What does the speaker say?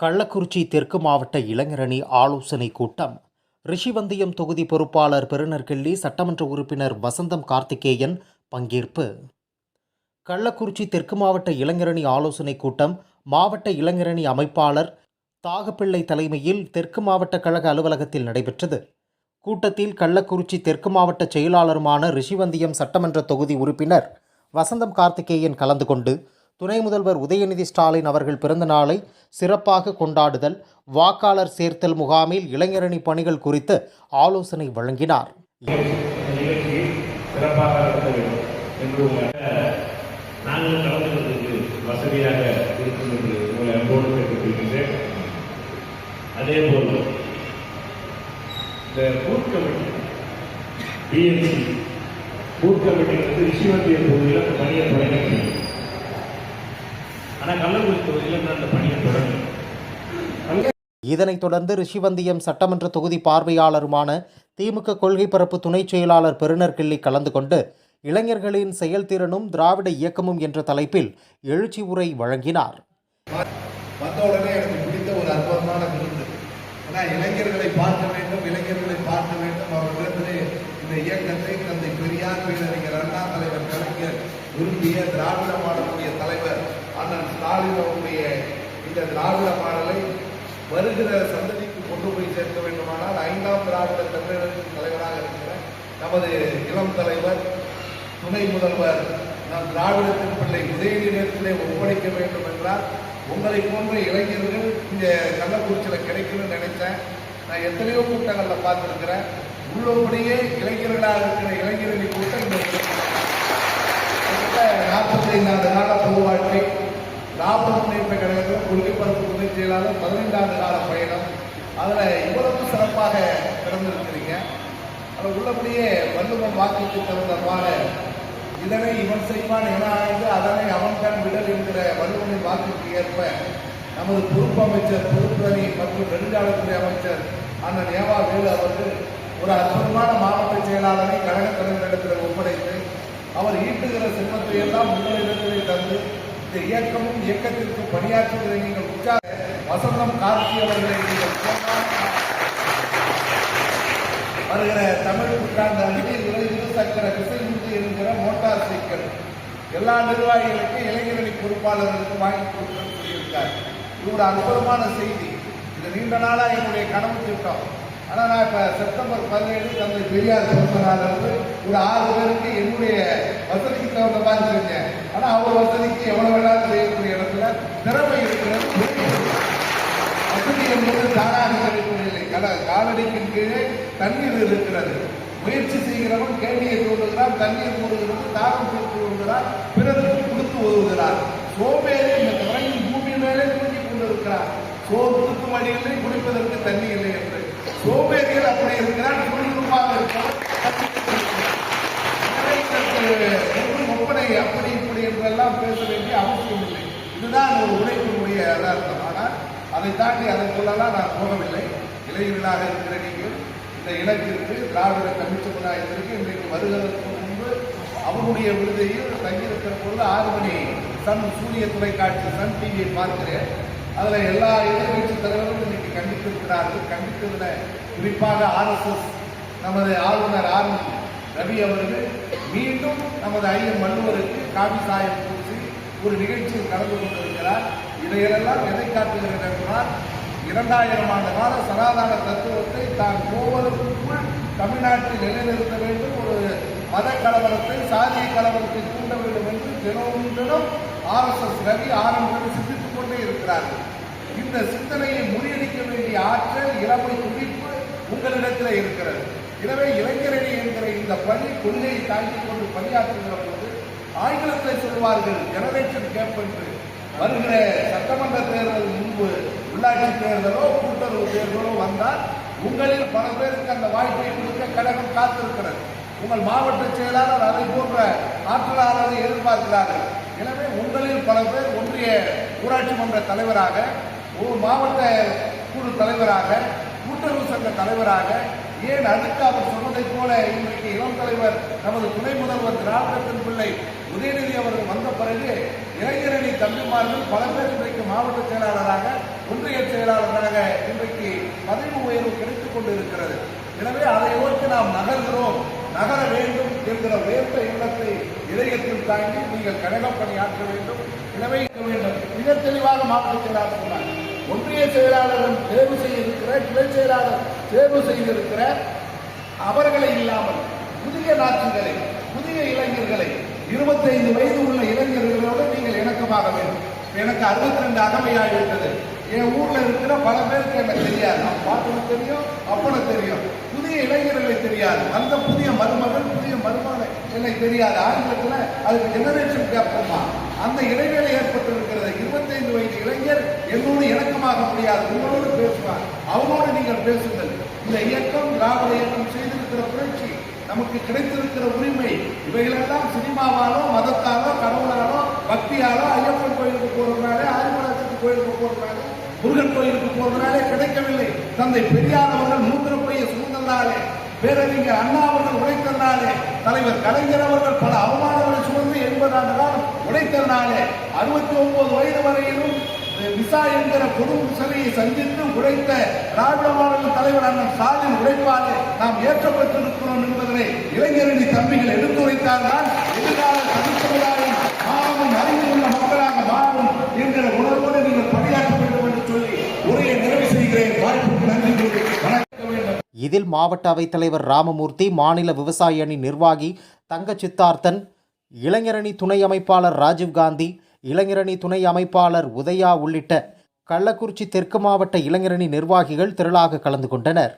கள்ளக்குறிச்சி தெற்கு மாவட்ட இளைஞரணி ஆலோசனை கூட்டம். ரிஷிவந்தியம் தொகுதி பொறுப்பாளர் பெருநர்கிள்ளி சட்டமன்ற உறுப்பினர் வசந்தம் கார்த்திகேயன் பங்கேற்பு. கள்ளக்குறிச்சி தெற்கு மாவட்ட இளைஞரணி ஆலோசனை கூட்டம். மாவட்ட இளைஞரணி அமைப்பாளர் தாகப்பிள்ளை தலைமையில் தெற்கு மாவட்ட கழக அலுவலகத்தில் நடைபெற்றது. கூட்டத்தில் கள்ளக்குறிச்சி தெற்கு மாவட்ட செயலாளருமான ரிஷிவந்தியம் சட்டமன்ற தொகுதி உறுப்பினர் வசந்தம் கார்த்திகேயன் கலந்து கொண்டு துணை முதல்வர் உதயநிதி ஸ்டாலின் அவர்கள் பிறந்த நாளை சிறப்பாக கொண்டாடுதல் வாக்காளர் சேர்த்தல் முகாமில் இளைஞரணி பணிகள் குறித்து ஆலோசனை வழங்கினார். வசதியாக இருக்கும் என்று உங்களை அன்போடு கேட்டுக்கொள்கின்றேன் அதே போல் இந்த booth committee BMC booth committee வந்து ரிஷிவந்திய பகுதியில் பணியை தொடங்கி ஆனால் கள்ளக்குறிச்சி தொகுதியில் அந்த பணியை தொடங்கி இதனைத் தொடர்ந்து ரிஷிவந்தியம் சட்டமன்ற தொகுதி பார்வையாளருமான திமுக கொள்கை பரப்பு துணைச் செயலாளர் பெருநர்கிள்ளி கலந்து கொண்டு இளைஞர்களின் செயல்திறனும் திராவிட இயக்கமும் என்ற தலைப்பில் எழுச்சி உரை வழங்கினார். வந்த உடனே எனக்கு பிடித்த ஒரு அற்புதமான விருந்து ஏன்னா இளைஞர்களை பார்க்க வேண்டும் இளைஞர்களை பார்க்க வேண்டும். அவர்களிடத்திலே இந்த இயக்கத்தை தந்தை பெரியார் வீரறிஞர் அண்ணா தலைவர் கலைஞர் விரும்பிய திராவிட மாடலுடைய அண்ணன் ஸ்டாலின் அவருடைய இந்த திராவிட மாடலை வருகிற சந்ததிக்கு கொண்டு போய் சேர்க்க வேண்டுமானால் ஐந்தாம் திராவிட தமிழகத்தின் தலைவராக இருக்கிற நமது இளம் தலைவர் துணை முதல்வர் நம் திராவிடத்தின் பிள்ளை உதயநிதியிடத்திலே ஒப்படைக்க வேண்டும் என்றால் உங்களை போன்ற இளைஞர்கள் இந்த கள்ளக்குறிச்சியில் கிடைக்கும்னு நினைச்சேன். நான் எத்தனையோ கூட்டங்களில் பார்த்துருக்கிறேன். உள்ளபடியே இளைஞர்களாக இருக்கிற இளைஞரணி கூட்டம் இந்த நாற்பத்தைந்து ஆண்டு நாற்பது முன்னேற்ற கழகத்தில் கொள்கை துணை செயலாளர் பதினைந்தாண்டு கால பயணம். அதில் இவ்வளவு சிறப்பாக பிறந்திருக்கிறீங்க. அதில் உள்ளபடியே வள்ளுவன் வாக்குக்கு தகுந்தவாறு இதனை இவன் செய்வான் என ஆய்ந்து அதனை அவன் கண் விடல் என்கிற வள்ளுவனின் வாக்கிற்கு ஏற்ப நமது பொறுப்பு அமைச்சர் பொறுப்பணி மற்றும் நெடுஞ்சாலைத்துறை அமைச்சர் அண்ணன் ஏவா வேலு அவர்கள் ஒரு அற்புதமான மாவட்ட செயலாளரை கழகத் தலைவரிடத்தில் ஒப்படைத்து அவர் ஈட்டுகிற சிம்மத்தை எல்லாம் முதலிடத்திலே தந்து இந்த இயக்கமும் இயக்கத்திற்கு பணியாற்றுவதை நீங்கள் உற்சாக வசந்தம் கார்த்தி அவர்களை நீங்கள் வருகிற தமிழ் புத்தாண்டாண்டு இரு சக்கர விசைமுத்து என்கிற மோட்டார் சைக்கிள். எல்லா நிர்வாகிகளுக்கும் இளைஞரணி பொறுப்பாளர்களுக்கும் வாங்கி கொடுக்கணும்னு சொல்லியிருக்கார். இது ஒரு அற்புதமான செய்தி. இது நீண்ட நாளா என்னுடைய கனவு திட்டம். ஆனால் நான் இப்போ செப்டம்பர் பதினேழு தந்தை பெரியார் பிறந்த நாள் வந்து ஒரு ஆறு பேருக்கு என்னுடைய வசதிக்கு தகுந்த மாதிரி செஞ்சேன். ஆனால் அவர் வசதிக்கு எவ்வளோ வேணாலும் செய்யக்கூடிய இடத்துல திறமை இருக்கிறது வசதி என்பது தானாக கிடைப்பதில்லை. கல காலடிக்கு கீழே தண்ணீர் இருக்கிறது. முயற்சி செய்கிறவன் கேள்வியை தோன்றுகிறான் தண்ணீர் போடுகிறது தாகம் தூக்கி விடுகிறான் பிறருக்கு கொடுத்து உதவுகிறார் சோம்பேறி இந்த கரையில் பூமி மேலே தூக்கி கொண்டிருக்கிறார் சோத்துக்கு வழி இல்லை குடிப்பதற்கு தண்ணி இல்லை என்று. சோம்பேறிகள் அப்படி இருக்கிறான் சுறுசுறுப்பாக இருக்கிறான் ஒப்பனை அப்படி இப்படி என்றெல்லாம் பேச வேண்டிய அவசியம் இல்லை. இதுதான் ஒரு உழைப்பினுடைய யதார்த்தம். ஆனால் அதை தாண்டி அதற்குள்ளெல்லாம் நான் போகவில்லை. இளைஞர்களாக இருக்கிற நீங்கள் இந்த இலக்கிற்கு திராவிட தமிழ் சமுதாயத்திற்கு இன்றைக்கு வருவதற்கு முன்பு அவருடைய விடுதியில் தங்கியிருக்கிற பொழுது ஆறு மணி சன் சூரிய தொலைக்காட்சி சன் டிவியை பார்க்கிறேன். அதில் எல்லா எதிர்கட்சி தலைவர்களும் இன்னைக்கு கண்டித்திருக்கிறார்கள் கண்டித்ததில் குறிப்பாக ஆர்எஸ்எஸ் நமது ஆளுநர் ஆர் ரவி அவர்கள் மீண்டும் நமது ஐயன் வள்ளுவருக்கு காவி சாயம் பூசி ஒரு நிகழ்ச்சியில் கலந்து கொண்டிருக்கிறார். இதையெல்லாம் எதை காட்டுகிறது என்றால் இரண்டாயிரம் ஆண்டு கால சனாதன தத்துவத்தை தான் கோவலுக்குள் தமிழ்நாட்டில் நிலைநிறுத்த வேண்டும். ஒரு மத கலவரத்தை சாதிய கலவரத்தை தூண்ட வேண்டும் என்று தினமும் தினம் ஆர்எஸ்எஸ் ரவி ஆரம்பி இருக்கிறார்கள். இந்த சிந்தனையை முறியடிக்க வேண்டிய ஆற்றல் இளமை துடிப்பு உங்களிடத்தில் இருக்கிறது. எனவே இளைஞரணி என்கிற இந்த பணி கொள்கையை தாங்கிக் கொண்டு பணியாற்றுகிற போது ஆங்கிலத்தில் சொல்வார்கள் ஜெனரேஷன் கேப் என்று. வருகிற சட்டமன்ற தேர்தல் முன்பு உள்ளாட்சி தேர்தலோ கூட்டுறவு தேர்தலோ வந்தால் உங்களில் பல பேருக்கு அந்த வாய்ப்பை கொடுக்க கழகம் காத்திருக்கிறது. உங்கள் மாவட்ட செயலாளர் அதை போன்ற ஆற்றலாளரை எதிர்பார்க்கிறார்கள். எனவே உங்களில் பல பேர் ஒன்றிய ஊராட்சி மன்ற தலைவராக ஒரு மாவட்ட குழு தலைவராக கூட்டுறவு சங்க தலைவராக ஏன் அதுக்கு அவர் சொன்னதைப் போல இன்றைக்கு இளம் தலைவர் நமது துணை முதல்வர் திராவிடத்தின் பிள்ளை உதயநிதி அவர்கள் வந்த பிறகு இளைஞரணி தம்பிமார்கள் பல பேர் இன்றைக்கு மாவட்ட செயலாளராக ஒன்றிய செயலாளராக இன்றைக்கு பதவி உயர்வு கிடைத்துக் கொண்டிருக்கிறது. எனவே அதை நோக்கி நாம் நகர்கிறோம். நகர வேண்டும் என்கிற உயர்ந்த எண்ணத்தை இதயத்தில் தாங்கி நீங்கள் கழகப்பணி பணியாற்ற வேண்டும். எனவே மிக தெளிவாக மாவட்ட சொன்னார். ஒன்றிய செயலாளரும் தேர்வு செய்திருக்கிற கிளை செயலாளர் தேர்வு செய்திருக்கிற அவர்களை இல்லாமல் புதிய நாட்சிகளை புதிய இளைஞர்களை 25 வயது உள்ள இளைஞர்களோடு நீங்கள் இணக்கமாக வேண்டும். எனக்கு 62 ரெண்டு அகமையாகிவிட்டது என் ஊர்ல இருக்கிற பல பேருக்கு எனக்கு தெரியாது. பாப்பனுக்கு தெரியும் அப்பனுக்கு தெரியும். புதிய இளைஞர்களை தெரியாது. அந்த புதிய மருமகன் புதிய மருமகன் எனக்கு தெரியாது. ஆங்கிலத்துல அதுக்கு ஜெனரேஷன் கேப் அந்த இடைவேளை ஏற்பட்டிருக்க 25 வயது இளைஞர் என்னோடு இணக்கமாக முடியாது உங்களோடு பேசுவார். அவனோடு நீங்கள் பேசுங்கள். இந்த இயக்கம் திராவிட இயக்கம் செய்திருக்கிற புரட்சி நமக்கு கிடைத்திருக்கிற உரிமை இவைகளெல்லாம் சினிமாவாலோ மதத்தாலோ கடவுளாலோ பக்தியாலோ ஐயப்பன் கோயிலுக்கு போறதுனாலே ஆதிமராஜத்து கோயிலுக்கு போறதுனாலே முருகன் கோயிலுக்கு போறதுனாலே கிடைக்கவில்லை. தந்தை பெரியார் அவர்கள் மூத்திர பைய சுமந்தனாலே பேரறிஞர் அண்ணா அவர்கள் உழைத்தனாலே தலைவர் கலைஞர் அவர்கள் பல அவமானங்களை சுமந்து எண்பது ஆண்டு காலம் உழைத்தனாலே அறுபத்தி ஒன்பது வயது வரையிலும் விசா என்கிற கொடும் சிலையை சந்தித்து உழைத்த ராஜமாநில தலைவர் அண்ணன் ஸ்டாலின் உழைப்பாலே நாம் ஏற்றப்பட்டிருக்கிறோம் என்பதனை இளைஞரணி தம்பிகள் எடுத்துரைத்தால்தான் இதில் மாவட்ட அவைத்தலைவர் ராமமூர்த்தி மாநில விவசாய அணி நிர்வாகி தங்க சித்தார்த்தன் இளைஞரணி துணை அமைப்பாளர் ராஜீவ்காந்தி இளைஞரணி துணை அமைப்பாளர் உதயா உள்ளிட்ட கள்ளக்குறிச்சி தெற்கு மாவட்ட இளைஞரணி நிர்வாகிகள் திரளாக கலந்து கொண்டனர்.